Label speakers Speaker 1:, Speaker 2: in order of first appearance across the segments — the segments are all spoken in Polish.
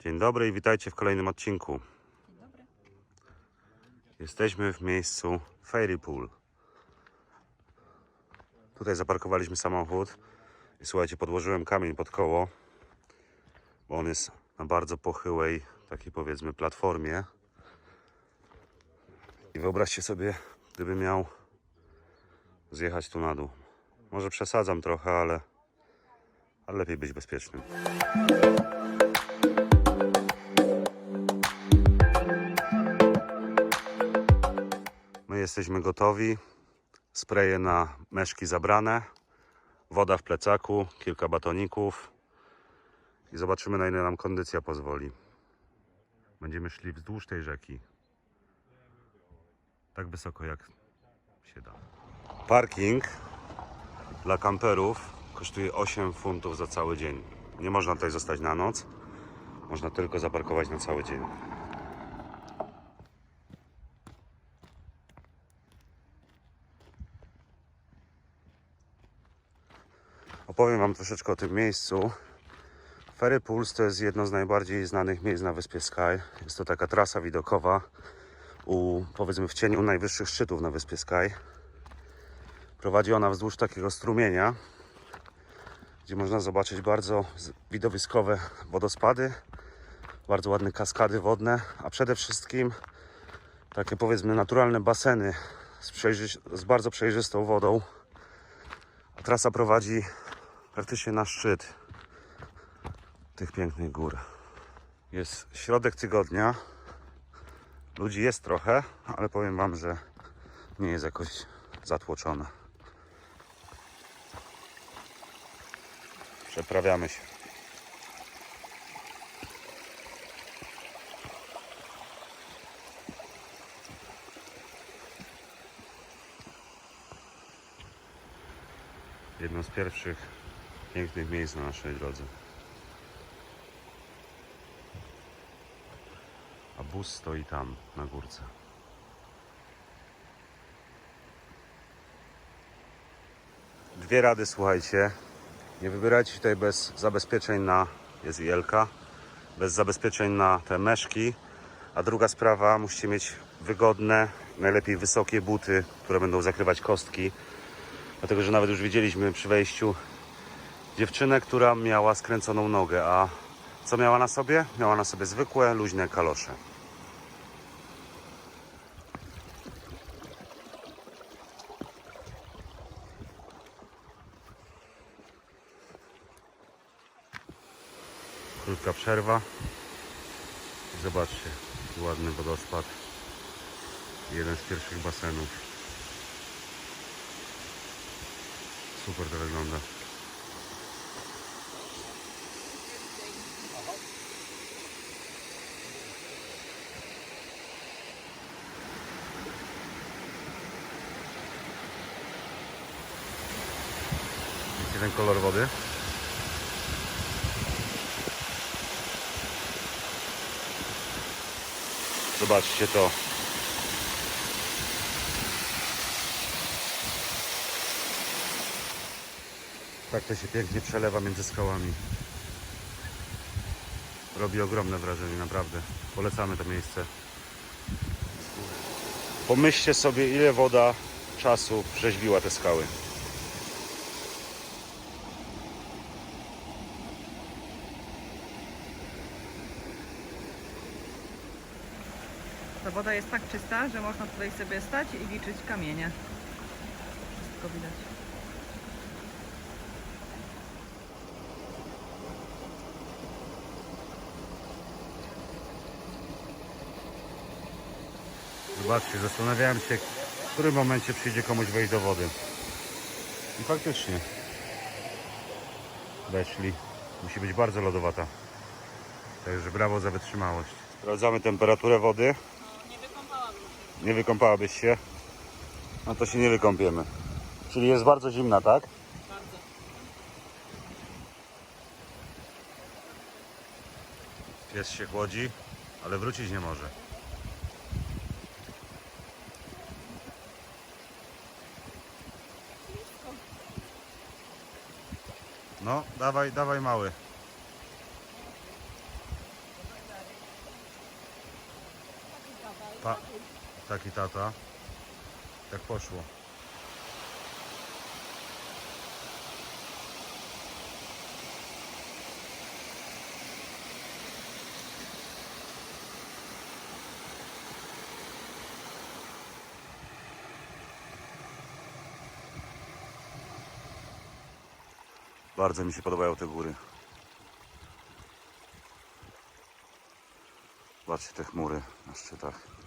Speaker 1: Dzień dobry i witajcie w kolejnym odcinku. Jesteśmy w miejscu Fairy Pool. Tutaj zaparkowaliśmy samochód i słuchajcie, podłożyłem kamień pod koło, bo on jest na bardzo pochyłej, takiej powiedzmy platformie. I wyobraźcie sobie, gdyby miał zjechać tu na dół. Może przesadzam trochę, ale, ale lepiej być bezpiecznym. Jesteśmy gotowi. Spreje na meszki zabrane. Woda w plecaku, kilka batoników. I zobaczymy na ile nam kondycja pozwoli. Będziemy szli wzdłuż tej rzeki. Tak wysoko jak się da. Parking dla kamperów kosztuje 8 funtów za cały dzień. Nie można tutaj zostać na noc. Można tylko zaparkować na cały dzień. Opowiem Wam troszeczkę o tym miejscu. Ferry Pools to jest jedno z najbardziej znanych miejsc na wyspie Sky. Jest to taka trasa widokowa u, powiedzmy, w cieniu najwyższych szczytów na wyspie Sky. Prowadzi ona wzdłuż takiego strumienia, gdzie można zobaczyć bardzo widowiskowe wodospady, bardzo ładne kaskady wodne, a przede wszystkim takie, powiedzmy, naturalne baseny z, z bardzo przejrzystą wodą. A trasa prowadzi praktycznie na szczyt tych pięknych gór. Jest środek tygodnia. Ludzi jest trochę, ale powiem Wam, że nie jest jakoś zatłoczone. Przeprawiamy się. Jedno z pierwszych pięknych miejsc na naszej drodze. A bus stoi tam, na górce. Dwie rady, słuchajcie. Nie wybierajcie się tutaj bez zabezpieczeń na, jest ILK, bez zabezpieczeń na te meszki. A druga sprawa, musicie mieć wygodne, najlepiej wysokie buty, które będą zakrywać kostki. Dlatego, że nawet już widzieliśmy przy wejściu dziewczynę, która miała skręconą nogę, a co miała na sobie? Miała na sobie zwykłe, luźne kalosze. Krótka przerwa. Zobaczcie, ładny wodospad. Jeden z pierwszych basenów. Super to wygląda. Widzicie ten kolor wody? Zobaczcie to. Tak to się pięknie przelewa między skałami. Robi ogromne wrażenie, naprawdę. Polecamy to miejsce. Pomyślcie sobie, ile woda czasu rzeźbiła te skały.
Speaker 2: Ta woda jest tak czysta, że można tutaj sobie stać i liczyć kamienie. Wszystko widać.
Speaker 1: Zobaczcie, zastanawiałem się, w którym momencie przyjdzie komuś wejść do wody. I faktycznie. Weszli. Musi być bardzo lodowata. Także brawo za wytrzymałość. Sprawdzamy temperaturę wody. Nie wykąpałabyś się? No to się nie wykąpiemy. Czyli jest bardzo zimna, tak?
Speaker 2: Bardzo.
Speaker 1: Pies się chłodzi, ale wrócić nie może. No, dawaj, dawaj mały. Taki tata. Jak poszło. Bardzo mi się podobają te góry. Zobaczcie te chmury na szczytach.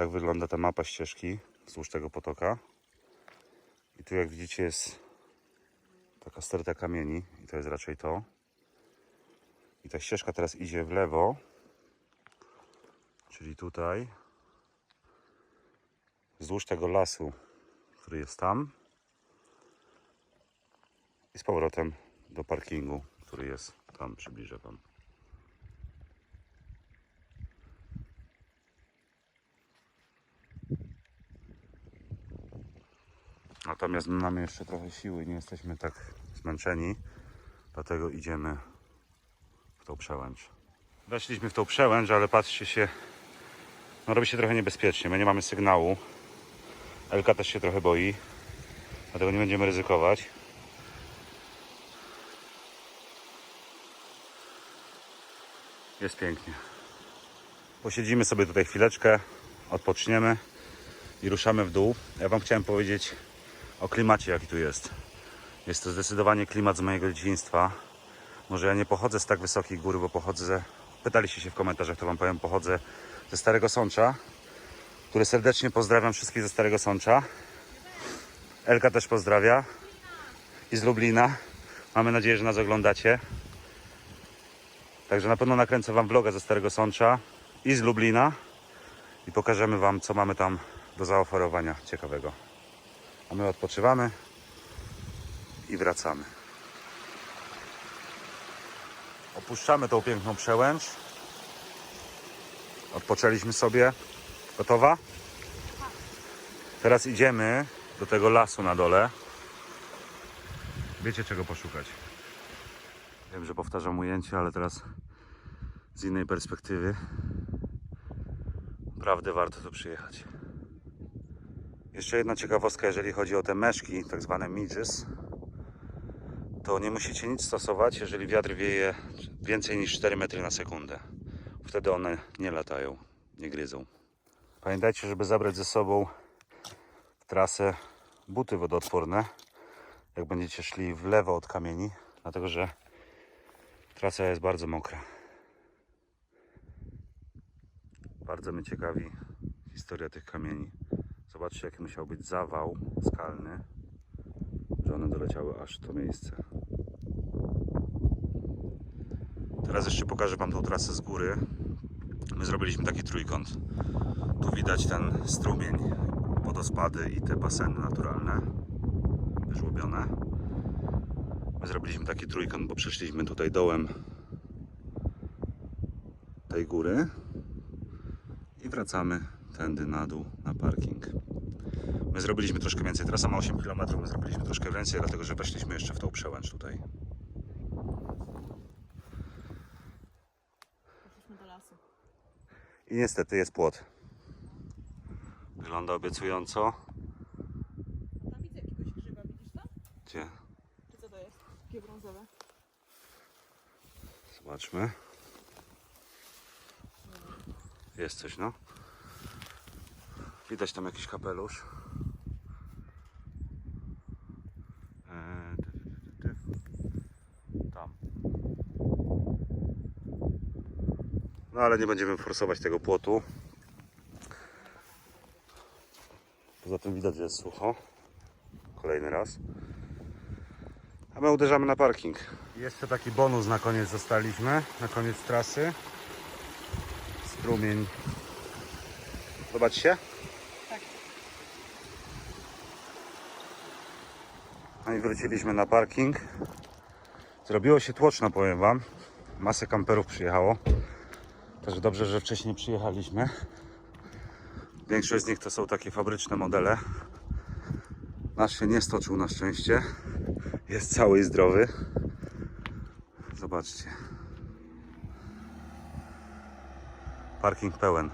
Speaker 1: Tak wygląda ta mapa ścieżki wzdłuż tego potoka. I tu jak widzicie jest taka sterta kamieni i to jest raczej to. I ta ścieżka teraz idzie w lewo, czyli tutaj, wzdłuż tego lasu, który jest tam i z powrotem do parkingu, który jest tam, przybliżę Wam. Natomiast my mamy jeszcze trochę siły, nie jesteśmy tak zmęczeni, dlatego idziemy w tą przełęcz. Weszliśmy w tą przełęcz, ale patrzcie się, no robi się trochę niebezpiecznie, my nie mamy sygnału. Elka też się trochę boi, dlatego nie będziemy ryzykować. Jest pięknie. Posiedzimy sobie tutaj chwileczkę, odpoczniemy i ruszamy w dół. Ja Wam chciałem powiedzieć o klimacie, jaki tu jest. Jest to zdecydowanie klimat z mojego dzieciństwa. Może ja nie pochodzę z tak wysokich gór, bo pochodzę, pytaliście się w komentarzach, to Wam powiem, pochodzę ze Starego Sącza, który serdecznie pozdrawiam wszystkich ze Starego Sącza. Elka też pozdrawia i z Lublina. Mamy nadzieję, że nas oglądacie. Także na pewno nakręcę Wam vloga ze Starego Sącza i z Lublina i pokażemy Wam, co mamy tam do zaoferowania ciekawego. A my odpoczywamy i wracamy. Opuszczamy tą piękną przełęcz. Odpoczęliśmy sobie. Gotowa? Teraz idziemy do tego lasu na dole. Wiecie czego poszukać. Wiem, że powtarzam ujęcie, ale teraz z innej perspektywy. Naprawdę warto tu przyjechać. Jeszcze jedna ciekawostka, jeżeli chodzi o te meszki, tak zwane midges, to nie musicie nic stosować, jeżeli wiatr wieje więcej niż 4 metry na sekundę. Wtedy one nie latają, nie gryzą. Pamiętajcie, żeby zabrać ze sobą w trasę buty wodoodporne, jak będziecie szli w lewo od kamieni, dlatego że trasa jest bardzo mokra. Bardzo mnie ciekawi historia tych kamieni. Zobaczcie, jaki musiał być zawał skalny, że one doleciały aż w to miejsce. Teraz jeszcze pokażę Wam tą trasę z góry. My zrobiliśmy taki trójkąt. Tu widać ten strumień, wodospady i te baseny naturalne, wyżłobione. My zrobiliśmy taki trójkąt, bo przeszliśmy tutaj dołem tej góry i wracamy tędy na dół na parking. My zrobiliśmy troszkę więcej. Trasa ma 8 km, my zrobiliśmy troszkę więcej, dlatego że weszliśmy jeszcze w tą przełęcz tutaj.
Speaker 2: Poszliśmy do lasu.
Speaker 1: I niestety jest płot. Wygląda obiecująco.
Speaker 2: Tam widzę jakiegoś grzyba, widzisz to?
Speaker 1: Gdzie?
Speaker 2: Czy co to jest? Takie brązowe.
Speaker 1: Zobaczmy. Jest coś, no. Widać tam jakiś kapelusz. Ale nie będziemy forsować tego płotu. Poza tym widać, że jest sucho. Kolejny raz. A my uderzamy na parking. Jeszcze taki bonus na koniec dostaliśmy, na koniec trasy. Strumień. Zobaczcie.
Speaker 2: Tak.
Speaker 1: No i wróciliśmy na parking. Zrobiło się tłoczno, powiem Wam. Masę kamperów przyjechało. Także dobrze, że wcześniej przyjechaliśmy. Większość z nich to są takie fabryczne modele. Nasz się nie stoczył na szczęście. Jest cały i zdrowy. Zobaczcie. Parking pełen.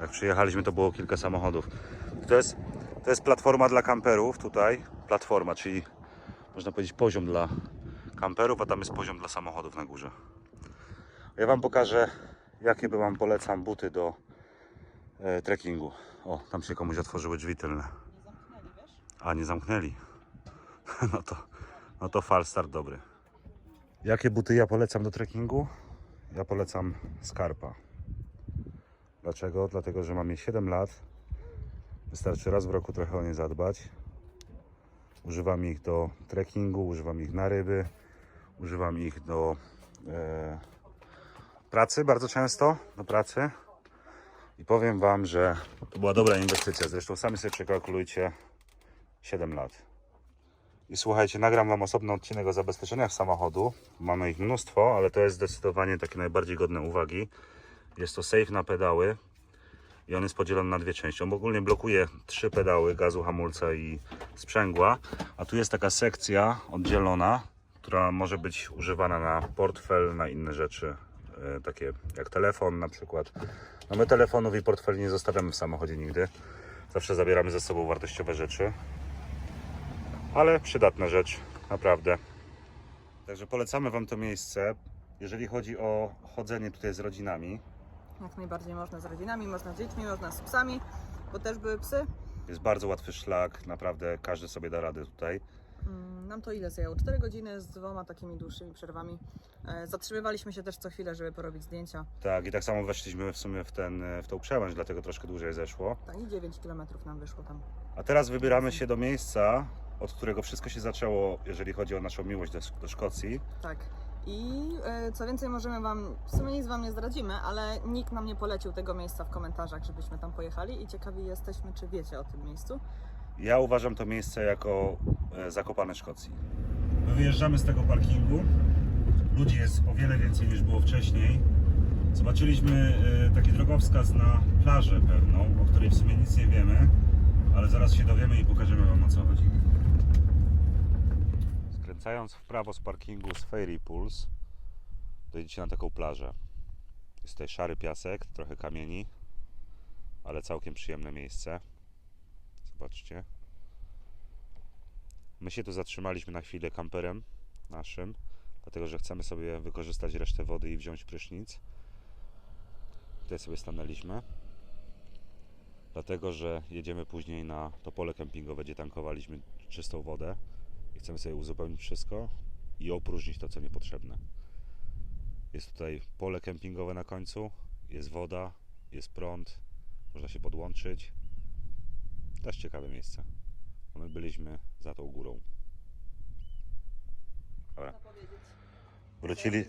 Speaker 1: Jak przyjechaliśmy, to było kilka samochodów. To jest, to jest platforma dla kamperów tutaj. Platforma, czyli można powiedzieć poziom dla kamperów, a tam jest poziom dla samochodów na górze. Ja Wam pokażę, jakie by Wam polecam buty do e, trekkingu. O, tam się komuś otworzyły drzwi tylne. A, nie zamknęli. No to, no to fal start dobry. Jakie buty ja polecam do trekkingu? Ja polecam Skarpa. Dlaczego? Dlatego, że mam je 7 lat. Wystarczy raz w roku trochę o nie zadbać. Używam ich do trekkingu, używam ich na ryby, używam ich do e, pracy bardzo często, do pracy. I powiem Wam, że to była dobra inwestycja. Zresztą sami sobie przekalkulujcie 7 lat. I słuchajcie, nagram Wam osobny odcinek o zabezpieczeniach samochodu. Mamy ich mnóstwo, ale to jest zdecydowanie takie najbardziej godne uwagi. Jest to safe na pedały i on jest podzielony na dwie części. On ogólnie blokuje trzy pedały gazu, hamulca i sprzęgła, a tu jest taka sekcja oddzielona, która może być używana na portfel, na inne rzeczy, takie jak telefon na przykład. No my telefonów i portfeli nie zostawiamy w samochodzie nigdy. Zawsze zabieramy ze sobą wartościowe rzeczy ale przydatna rzecz, naprawdę. Także polecamy Wam to miejsce. Jeżeli chodzi o chodzenie tutaj z rodzinami,
Speaker 2: Jak najbardziej można z rodzinami, można z dziećmi, można z psami, bo też były psy.
Speaker 1: jest bardzo łatwy szlak, naprawdę każdy sobie da radę tutaj.
Speaker 2: Mm, Nam to ile zajęło? 4 godziny z dwoma takimi dłuższymi przerwami. E, Zatrzymywaliśmy się też co chwilę, żeby porobić zdjęcia.
Speaker 1: Tak, i tak samo weszliśmy w sumie w, ten, w tą przełęcz, dlatego troszkę dłużej zeszło.
Speaker 2: Tak, i 9 km nam wyszło tam.
Speaker 1: A teraz wybieramy się do miejsca, od którego wszystko się zaczęło, jeżeli chodzi o naszą miłość do, do Szkocji.
Speaker 2: Tak. I e, co więcej, możemy Wam, w sumie nic Wam nie zdradzimy, ale nikt nam nie polecił tego miejsca w komentarzach, żebyśmy tam pojechali i ciekawi jesteśmy, czy wiecie o tym miejscu.
Speaker 1: Ja uważam to miejsce jako e, zakopane Szkocji. My wyjeżdżamy z tego parkingu. Ludzi jest o wiele więcej niż było wcześniej. Zobaczyliśmy e, taki drogowskaz na plażę pewną, o której w sumie nic nie wiemy, ale zaraz się dowiemy i pokażemy Wam o co chodzi. Skręcając w prawo z parkingu z Fairy Pools, dojedziecie na taką plażę. Jest tutaj szary piasek, trochę kamieni, ale całkiem przyjemne miejsce. Zobaczcie. My się tu zatrzymaliśmy na chwilę kamperem naszym, dlatego że chcemy sobie wykorzystać resztę wody i wziąć prysznic. Tutaj sobie stanęliśmy, dlatego że jedziemy później na to pole kempingowe, gdzie tankowaliśmy czystą wodę i chcemy sobie uzupełnić wszystko i opróżnić to, co niepotrzebne. Jest tutaj pole kempingowe na końcu, jest woda, jest prąd, można się podłączyć. Też ciekawe miejsce. A my byliśmy za tą górą. Dobra. Wrócili,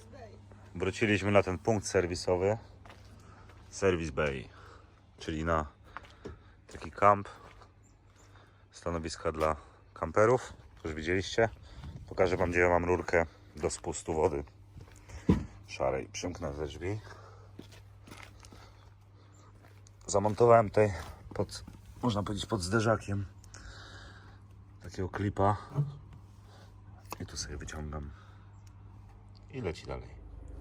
Speaker 1: wróciliśmy na ten punkt serwisowy. Service Bay, czyli na taki kamp. Stanowiska dla kamperów. Już widzieliście. Pokażę Wam, gdzie ja mam rurkę do spustu wody szarej. Przymknę te drzwi. Zamontowałem tutaj pod, można powiedzieć, pod zderzakiem takiego klipa. I tu sobie wyciągam. I leci dalej.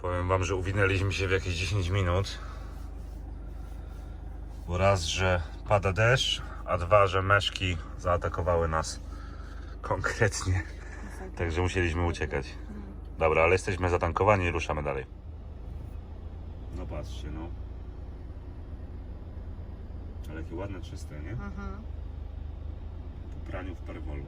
Speaker 1: Powiem Wam, że uwinęliśmy się w jakieś 10 minut. Bo raz, że pada deszcz, a dwa, że meszki zaatakowały nas konkretnie. Także musieliśmy uciekać. Dobra, ale jesteśmy zatankowani i ruszamy dalej. No patrzcie, no. Ale jakie ładne, czyste, nie?
Speaker 2: Mhm.
Speaker 1: Po praniu w perwolu.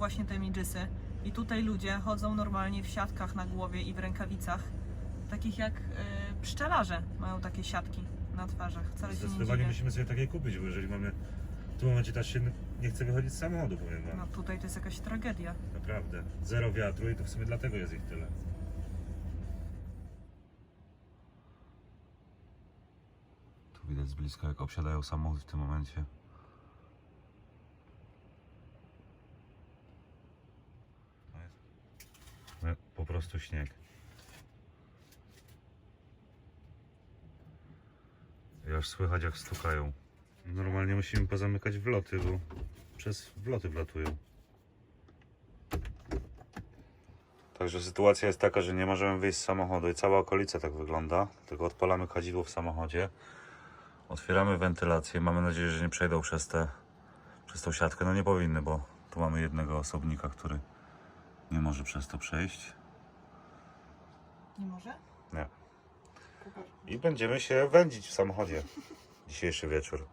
Speaker 2: Właśnie te midżysy. I tutaj ludzie chodzą normalnie w siatkach na głowie i w rękawicach. Takich jak y, pszczelarze mają takie siatki na twarzach. Wcale się nie
Speaker 3: Zdecydowanie
Speaker 2: dziwię.
Speaker 3: musimy sobie takie kupić, bo jeżeli mamy... W tym momencie też się nie chce wychodzić z samochodu, powiem wam.
Speaker 2: No tutaj to jest jakaś tragedia.
Speaker 3: Naprawdę. Zero wiatru i to w sumie dlatego jest ich tyle.
Speaker 1: Tu widać z bliska, jak obsiadają samochód w tym momencie.
Speaker 3: No, Po prostu śnieg.
Speaker 1: I słychać, jak stukają.
Speaker 3: Normalnie musimy pozamykać wloty, bo przez wloty wlatują.
Speaker 1: Także sytuacja jest taka, że nie możemy wyjść z samochodu i cała okolica tak wygląda. Tylko odpalamy kadzidło w samochodzie. Otwieramy wentylację. Mamy nadzieję, że nie przejdą przez, te, przez tą siatkę. No nie powinny, bo tu mamy jednego osobnika, który nie może przez to przejść.
Speaker 2: Nie może?
Speaker 1: Nie. I będziemy się wędzić w samochodzie dzisiejszy wieczór.